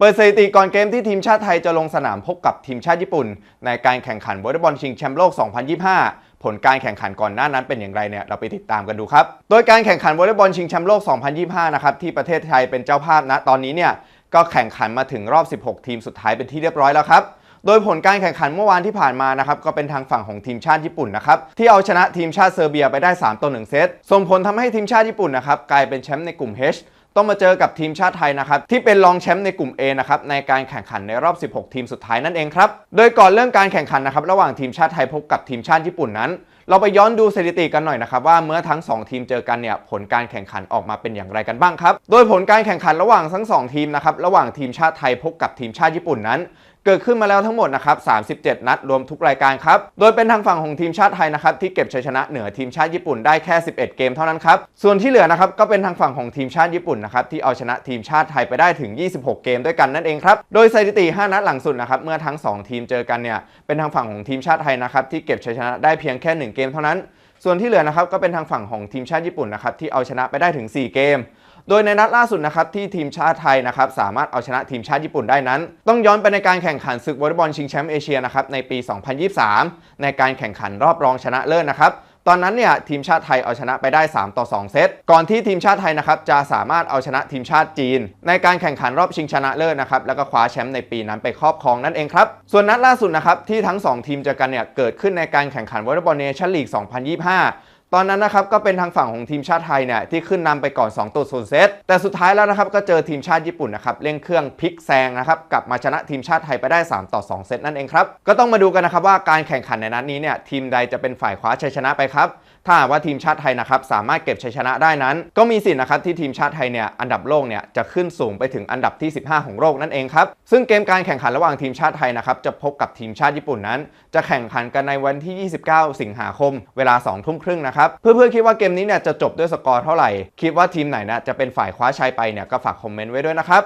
เปิดสถิติก่อนเกมที่ทีมชาติไทยจะลงสนามพบกับทีมชาติญี่ปุ่น ในการแข่งขันวอลเลย์บอลชิงแชมป์โลก 2025 ผลการแข่งขันก่อนหน้านั้นเป็นอย่างไรเนี่ยเราไปติดตามกันดูครับ โดยการแข่งขันวอลเลย์บอลชิงแชมป์โลก 2025 นะครับที่ประเทศไทยเป็นเจ้าภาพณตอนนี้เนี่ยก็แข่งขันมาถึงรอบ 16 ทีมสุดท้ายเป็นที่เรียบร้อยแล้วครับโดยผลการแข่งขันเมื่อวานที่ผ่านมานะครับก็เป็นทางฝั่งของทีมชาติญี่ปุ่นนะครับที่เอาชนะทีมชาติเซอร์เบียไปได้ 3 ต่อ 1 เซตส่งผลทำให้ทีมชาติญี่ปุ่นนะครับกลายเป็นแชมป์ในกลุ่ม H ต้องมาเจอกับทีมชาติไทยนะครับที่เป็นรองแชมป์ในกลุ่ม A นะครับในการแข่งขันในรอบ 16 ทีมสุดท้ายนั่นเองครับโดยก่อนเริ่มการแข่งขันนะครับระหว่างทีมชาติไทยพบกับทีมชาติญี่ปุ่นนั้น เราไปย้อนดูสถิติกันหน่อยนะครับว่าเมื่อทั้ง 2 ทีมเจอกันเนี่ยผลการแข่งขันออกมาเป็นอย่างไรกันบ้างครับโดยผลการแข่งขันระหว่างทั้ง 2 ทีมนะครับระหว่างทีมชาติไทยพบกับทีมชาติญี่ปุ่นนั้น เกิดขึ้นมาแล้วทั้งหมดนะครับ37 นัดรวมทุกรายการครับ โดยเป็นทางฝั่งของทีมชาติไทยนะครับที่เก็บชัยชนะเหนือทีมชาติญี่ปุ่นได้แค่ 11 เกมเท่านั้นครับ ส่วนที่เหลือนะครับก็เป็นทางฝั่งของทีมชาติญี่ปุ่นนะครับที่เอาชนะทีมชาติไทยไปได้ถึง 26 เกมด้วยกันนั่นเองครับ โดยสถิติ 5 นัดหลังสุดนะครับเมื่อทั้ง 2 ทีมเจอกันเนี่ยเป็นทางฝั่งของทีมชาติไทยนะครับที่เก็บชัยชนะได้เพียงแค่ 1 เกมเท่านั้น ส่วนที่เหลือนะครับก็เป็นทางฝั่งของทีมชาติญี่ปุ่นนะครับที่เอาชนะไปได้ถึง 4 เกม โดยในนัดล่าสุดนะครับที่ทีมชาติไทยนะครับสามารถเอาชนะทีมชาติญี่ปุ่นได้นั้น ต้องย้อนไปในการแข่งขันศึกวอลเลย์บอลชิงแชมป์เอเชียนะครับในปี 2023 ในการแข่งขันรอบรองชนะเลิศนะครับ ตอนนั้นเนี่ยทีมชาติไทยเอาชนะไปได้ 3 ต่อ 2 เซต ก่อนที่ทีมชาติไทยนะครับจะสามารถเอาชนะทีมชาติจีน ในการแข่งขันรอบชิงชนะเลิศนะครับแล้วก็คว้าแชมป์ในปีนั้นไปครอบครองนั่นเองครับ ส่วนนัดล่าสุดนะครับที่ทั้ง 2 ทีมเจอกันเนี่ยเกิดขึ้นในการแข่งขันวอลเลย์บอลเนชั่นลีก 2025 ตอนนั้นนะครับก็เป็นทางฝั่งของทีมชาติไทยเนี่ยที่ขึ้นนำไปก่อน2ตัวศูนย์เซตแต่สุดท้ายแล้วนะครับก็เจอทีมชาติญี่ปุ่นนะครับเร่งเครื่องพลิกแซงนะครับกลับมาชนะทีมชาติไทยไปได้ 3 ต่อ 2 เซตนั่นเองครับก็ต้องมาดูกันนะครับว่าการแข่งขันในนัดนี้เนี่ยทีมใดจะเป็นฝ่ายคว้าชัยชนะไปครับถ้าว่าทีมชาติไทยนะครับสามารถเก็บชัยชนะได้นั้น ก็มีสิทธิ์นะครับที่ทีมชาติไทยเนี่ยอันดับโลกเนี่ยจะขึ้นสูงไปถึงอันดับที่ 15 ของโลกนั่นเองครับซึ่งเกมการแข่งขันระหว่างทีมชาติไทยนะครับจะพบกับทีมชาติญี่ปุ่นนั้น จะแข่งขันกันในวันที่ 29 สิงหาคม เวลา2ทุ่มครึ่งนะครับ เพื่อนๆคิดว่าเกมนี้เนี่ยจะจบด้วยสกอร์เท่าไหร่ คิดว่าทีมไหนนะจะเป็นฝ่ายคว้าชัยไปเนี่ยก็ฝากคอมเมนต์ไว้ด้วยนะครับ